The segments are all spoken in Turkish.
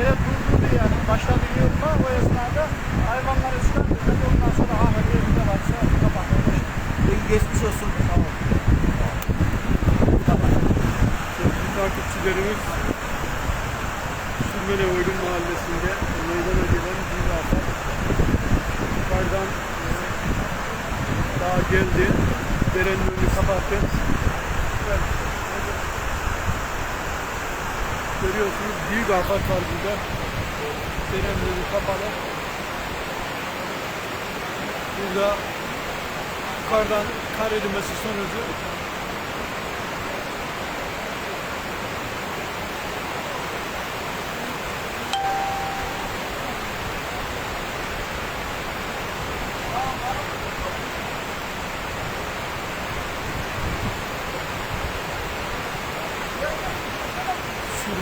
Böyle durdurdu yani. Başladı yığılma o esnada hayvanları çıkarttı. Ondan sonra ahır yerinde varsa kapatmış. Peki geçmiş olsun. Sevgili takipçilerimiz Sürmene Oyun Mahallesi'nde meydana gelen bir afet. Yukarıdan e, daha geldi. Derenin önünü kapattı. Evet. Görüyorsunuz büyük afet var burada. Önü kapalı. Burada yukarıdan kar erimesi sonucu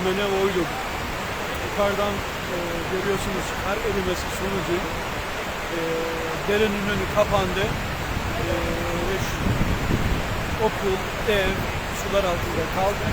sürmene oydu. Yukarıdan e, görüyorsunuz kar erimesi sonucu e, derenin önü kapandı. E, ve şu- okul, ev sular altında kaldı.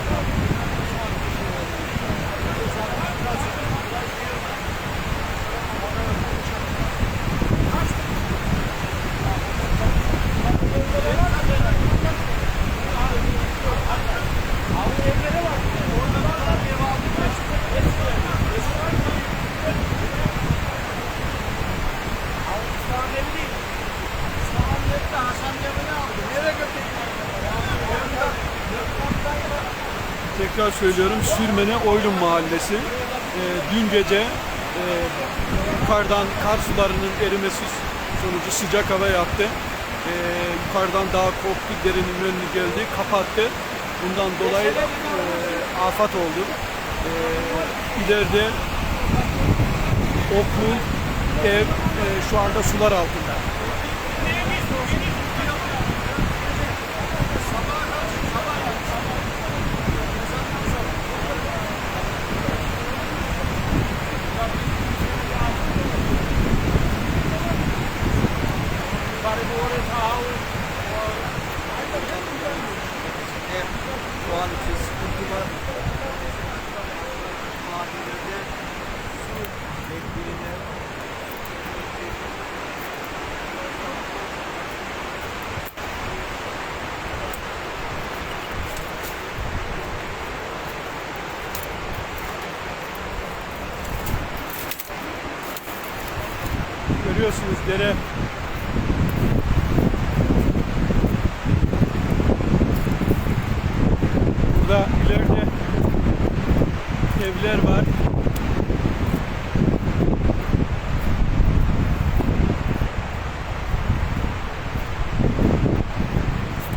Tekrar söylüyorum Sürmene Oylum Mahallesi. E, dün gece e, yukarıdan kar sularının erimesi sonucu sıcak hava yaptı. E, yukarıdan daha koptu, derinin önünü geldi, kapattı. Bundan dolayı e, afat oldu. E, ileride okul, ev e, şu anda sular altında. Görüyorsunuz dere Burada ileride evler var.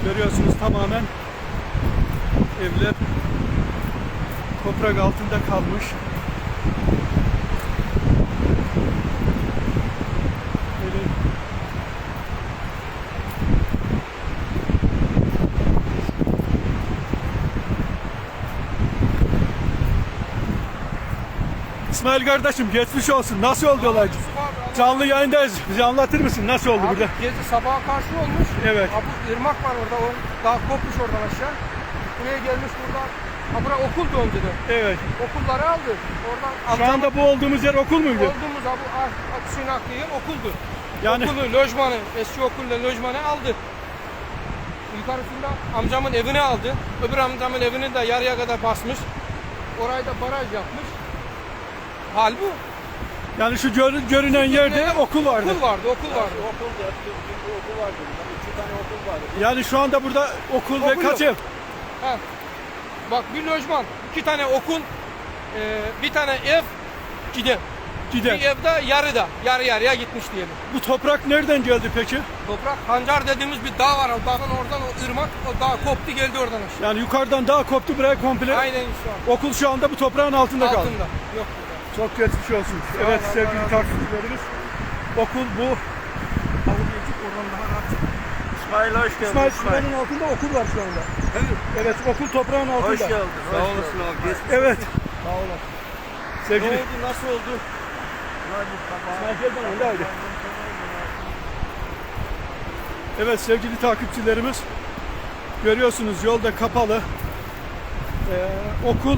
Görüyorsunuz tamamen evler toprak altında kalmış. Böyle İsmail kardeşim geçmiş olsun. Nasıl oldu olay? Canlı yayındayız. Bize anlatır mısın? Nasıl oldu Abi burada? gezi sabaha karşı olmuş. Evet. Ha, bu ırmak var orada. O daha kopmuş oradan aşağı. Buraya gelmiş buradan. Ha bura okuldu önceden. Evet. Okulları aldı. Oradan Şu amcamın anda bu olduğumuz yer okul muydu? olduğumuz ha, bu Akşin Akliye okuldu. Yani Okulu, lojmanı, eski okulla lojmanı aldı. Yukarısında amcamın evini aldı. Öbür amcamın evini de yarıya kadar basmış. Orayı da baraj yapmış. Hal bu. yani şu gör- görünen yerde okul vardı. Okul vardı, okul vardı. Okul da okul vardı. İki tane okul vardı. Yani şu anda burada okul ve Okul kaç yok. ev? Ha. Bak bir lojman, iki tane okul, e, bir tane ev giden. Gider. Bir evde yarıda, yarı yarıya gitmiş diyelim. Bu toprak nereden geldi peki? Toprak Hancar dediğimiz bir dağ var. O dağın oradan o ırmak, o dağ koptu geldi oradan aşağı. Yani yukarıdan dağ koptu buraya komple. Aynen şu an. Okul şu anda bu toprağın altında, kaldı. Altında. Yok. Çok geçmiş olsun. Evet Allah sevgili takipçilerimiz. Okul bu. İsmail hoş geldin. İsmail Sürmen'in altında okul var şu anda. Evet okul toprağın altında. Hoş geldin. Sağ olasın abi. Geçmiş Evet. Sağ olun. Ne Sevgili oldu? Nasıl oldu? İsmail gel bana, öyle haydi. Evet sevgili takipçilerimiz görüyorsunuz yolda kapalı Ee, okul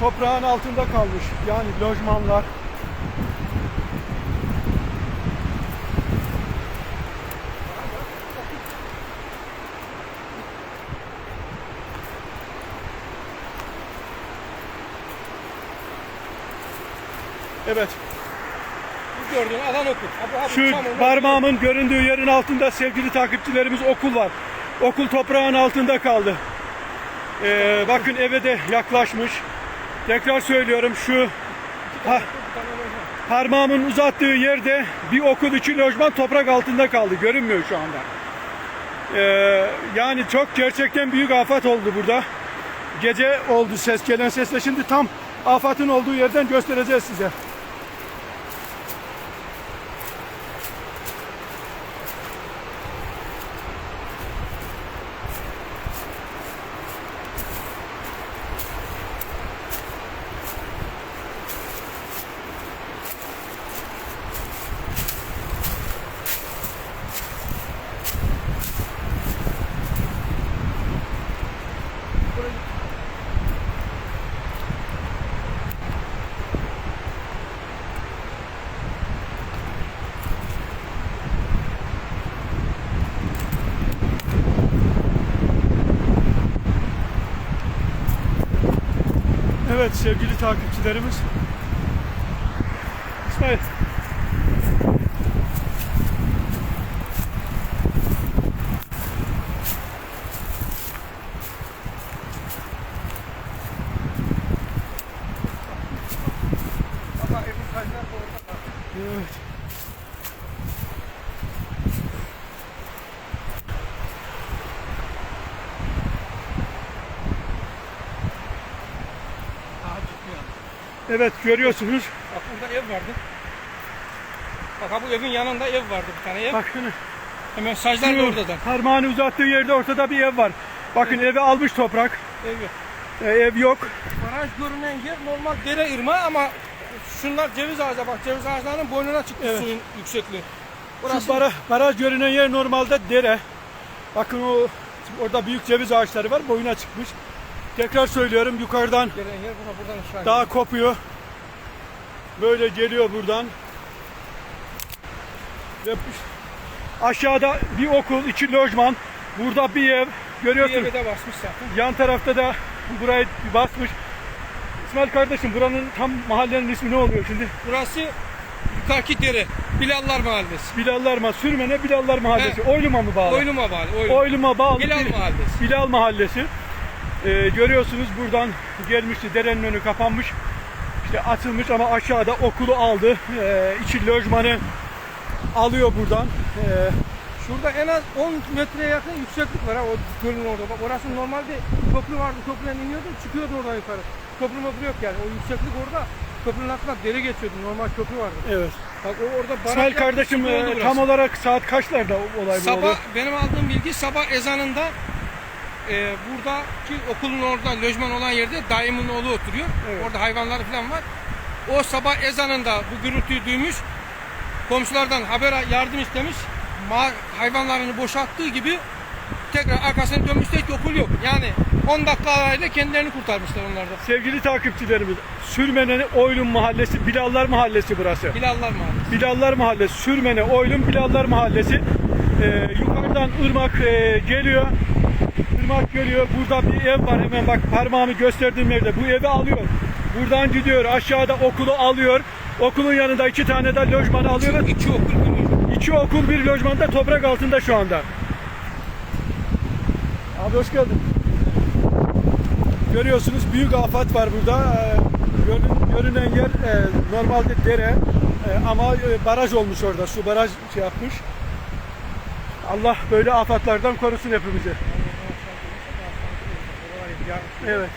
toprağın altında kalmış. Yani lojmanlar. Evet. Bu gördüğün alan okul. Ha, bu Şu olarak- parmağımın göründüğü yerin altında sevgili takipçilerimiz okul var. Okul toprağın altında kaldı. Ee, bakın eve de yaklaşmış. Tekrar söylüyorum şu parmağımın uzattığı yerde bir okul iki lojman toprak altında kaldı. Görünmüyor şu anda. Ee, yani çok gerçekten büyük afet oldu burada. Gece oldu ses gelen sesle. Şimdi tam afatın olduğu yerden göstereceğiz size. Evet sevgili takipçilerimiz. İsmail. Bak, evin taşlar da orada var. Evet. Daha çıkmıyor. Evet görüyorsunuz. Bak burada ev vardı. Bak ha bu evin yanında ev vardı bir tane ev. Bakın Hemen saclar da şu orada da. parmağını uzattığı yerde ortada bir ev var. Bakın evi almış toprak. Ev yok. Ee, ev yok. Baraj görünen yer normal dere ırmağı ama şunlar ceviz ağacı bak ceviz ağaçlarının boynuna çıktı Evet. suyun yüksekliği. Şu Burası bara, baraj görünen yer normalde dere. Bakın o orada büyük ceviz ağaçları var. Boyuna çıkmış. Tekrar söylüyorum yukarıdan. Dağ kopuyor. Böyle geliyor buradan. Ve aşağıda bir okul, iki lojman. Burada bir ev. bir Görüyorsun. eve de basmış zaten. Yan tarafta da burayı bir basmış. İsmail kardeşim buranın tam mahallenin ismi ne oluyor şimdi? Burası yukarıki dere. Bilallar Mahallesi. Bilallarma, Sürmene Bilallar Mahallesi. Oyluma mı bağlı? Oyluma bağlı. Oyluma. Oyluma bağlı. Bilal bir- Mahallesi. Bilal Mahallesi. Ee, görüyorsunuz buradan gelmişti. Derenin önü kapanmış. İşte açılmış ama aşağıda okulu aldı. Ee, içi lojmanı alıyor buradan. Ee, Şurada en az 10 metreye yakın yükseklik var ha o gölün orada. Bak orası normalde köprü vardı. Köprüden iniyordu çıkıyordu oradan yukarı. Köprü möprü yok yani. O yükseklik orada köprünün altından dere geçiyordu. Normal köprü vardı. evet. Bak o orada baraj İsmail kardeşim e, tam olarak saat kaçlarda olay bu Sabah oldu? benim aldığım bilgi sabah ezanında e, buradaki okulun orada lojman olan yerde dayımın oğlu oturuyor. Evet. Orada hayvanları falan var. O sabah ezanında bu gürültüyü duymuş. Komşulardan haber yardım istemiş. Ma- hayvanlarını boşalttığı gibi tekrar arkasını dönmüş tek okul yok. Yani 10 dakika arayla kendilerini kurtarmışlar onlar da. Sevgili takipçilerimiz, Sürmene Oylum Mahallesi, Bilallar Mahallesi burası. Bilallar Mahallesi. Bilallar Mahallesi, Sürmene, Oylum, Bilallar Mahallesi. Ee, yukarıdan ırmak e, geliyor. Irmak geliyor. Burada bir ev var. Hemen bak parmağımı gösterdiğim yerde. Bu evi alıyor. Buradan gidiyor. Aşağıda okulu alıyor. Okulun yanında iki tane de lojman alıyor. ve İki okul bir İki okul bir lojmanda toprak altında şu anda. Abi hoş geldin. Görüyorsunuz büyük afet var burada. Ee, görün- görünen yer e, normalde dere e, ama e, baraj olmuş orada. Su baraj şey yapmış. Allah böyle afatlardan korusun hepimizi. Evet.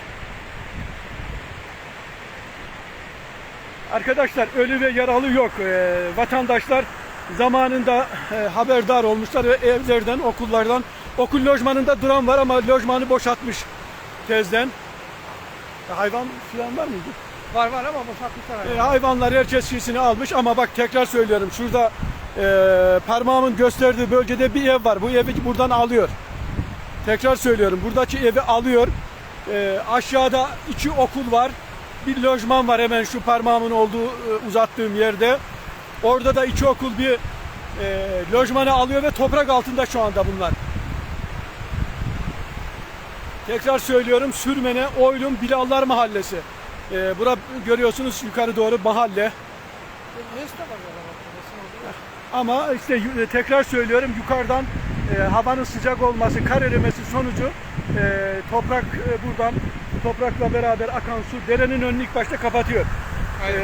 Arkadaşlar ölü ve yaralı yok. Ee, vatandaşlar zamanında e, haberdar olmuşlar ve evlerden, okullardan, okul lojmanında duran var ama lojmanı boşaltmış tezden. E, hayvan falan var mıydı? Var var ama boşaltmışlar. E, hayvanlar herkes şişini almış ama bak tekrar söylüyorum şurada e, parmağımın gösterdiği bölgede bir ev var. Bu evi buradan alıyor. Tekrar söylüyorum buradaki evi alıyor. E, aşağıda iki okul var. bir lojman var hemen şu parmağımın olduğu e, uzattığım yerde. Orada da iki okul bir e, lojmanı alıyor ve toprak altında şu anda bunlar. Tekrar söylüyorum Sürmene, Oylum, Bilallar Mahallesi. E, bura görüyorsunuz yukarı doğru mahalle. Ama işte yu- tekrar söylüyorum yukarıdan e, havanın sıcak olması, kar erimesi sonucu e, toprak e, buradan toprakla beraber akan su derenin önünü ilk başta kapatıyor. E,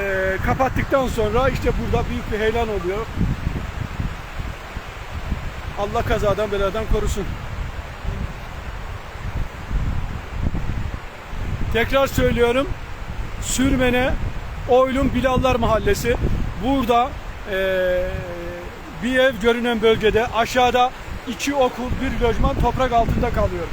kapattıktan sonra işte burada büyük bir heyelan oluyor. Allah kazadan beladan korusun. Tekrar söylüyorum. Sürmene, Oylum Bilallar Mahallesi. Burada eee, bir ev görünen bölgede aşağıda iki okul, bir lojman toprak altında kalıyor.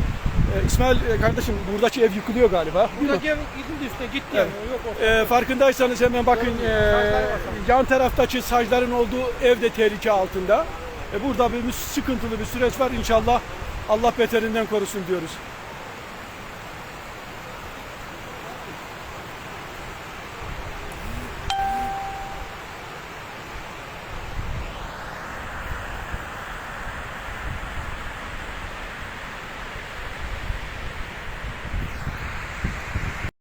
Eee, İsmail e, kardeşim buradaki ev yıkılıyor galiba. Buradaki ev yıkıldı üstüne gitti Evet. yani. Yok ortada. Eee, farkındaysanız hemen bakın eee, yan taraftaki sacların olduğu ev de tehlike altında. E, burada bir sıkıntılı bir süreç var. İnşallah Allah beterinden korusun diyoruz.